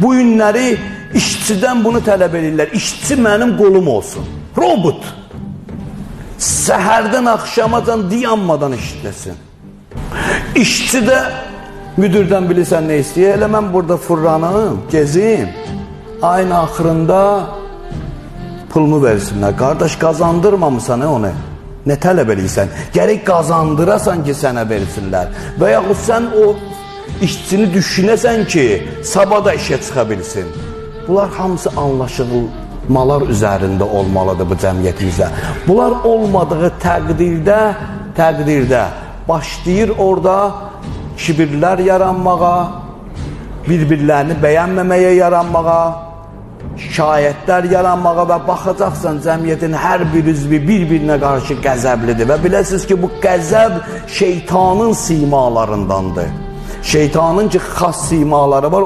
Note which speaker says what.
Speaker 1: Bu günləri işçidən bunu tələb edirlər. İşçi mənim qolum olsun. Robot. Səhərdən axşamacan dayanmadan işləsin. İşçi də müdürdən bilirsən nə istəyir? Elə mən burada fırlanım, gezim. Ayın axırında pulumu versinlər. Qardaş qazandırmamısan onu. Nə tələb edirsən? Gərək qazandırasan ki, sənə versinlər. Və yaxud sən o işçini düşünəsən ki, sabah da işə çıxa bilsin. Bunlar hamısı anlaşılmalar üzərində olmalıdır bu cəmiyyətimizdə. Bunlar olmadığı təqdirdə, təqdirdə başlayır orada kibirlər yaranmağa, bir-birlərini bəyənməməyə yaranmağa, şikayətlər yaranmağa və baxacaqsan cəmiyyətin hər bir üzvü bir-birinə qarşı qəzəblidir və biləsiniz ki, bu qəzəb şeytanın simalarındandır. şeytanınca has simaları var.